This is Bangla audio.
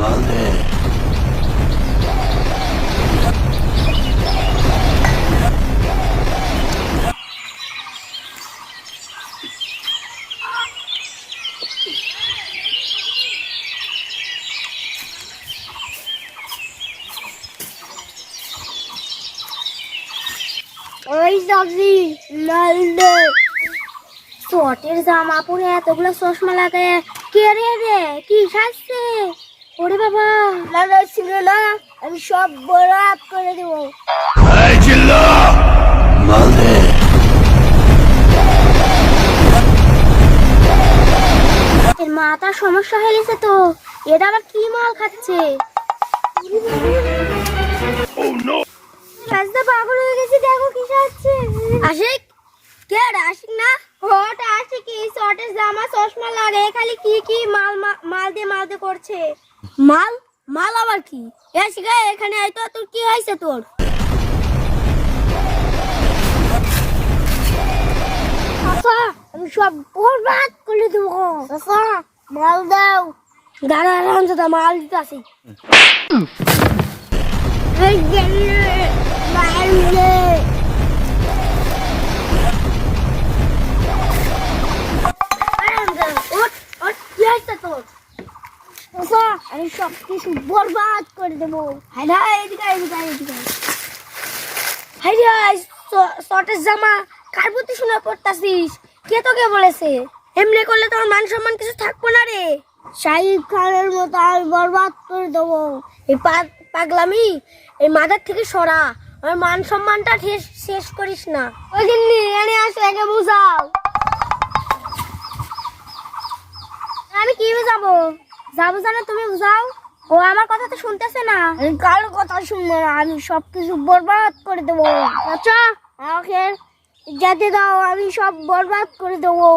मांग है ওই সবজি নলদে চটের জামা পরে এতগুলো চশমা লাগায় কে রে রে কি সাজছে ওরে বাবা। লাল ছিল না আমি সব করে দেবো। এই চিল্লা! মাল দে এর মাথার সমস্যা হয়ে গেছে তো। এটা আবার কি মাল খাচ্ছে? Oh no! রাস্তা পাগল হয়ে গেছে দেখো কি খাচ্ছে। আশিক কে আশিক না? ওটা জামা চশমা লাগে খালি কি কি মাল মাল দিয়ে মাল দিয়ে করছে। মাল? মাল আবার কি? এখানে আয় তো তোর কি হয়েছে তোর? আমি সব বরবাদ করে দেবো। মাল দাও। আরাম দাদা মাল দিতে আসি আমি বরবাদ করে দেবো। জামা কার প্রতি শুনে কে তোকে বলেছে? এমনি করলে মান সম্মান কিছু থাকব না রে। শাহিদ খানের মতো আর বরবাদ করে দেবো। এই পাগলামি, এই মাদার থেকে সরা। আমার মান সম্মানটা শেষ করিস না। ওই জন্য এনে আসো, একে বুঝাও। আমি যাব? যাব জানো তুমি বুঝাও ও আমার কথা তো শুনতেছে না। আমি কারও কথা শুনব না আমি সবকিছু বরবাদ করে দেবো। আচ্ছা আমাকে যেতে দাও আমি সব বরবাদ করে দেবো।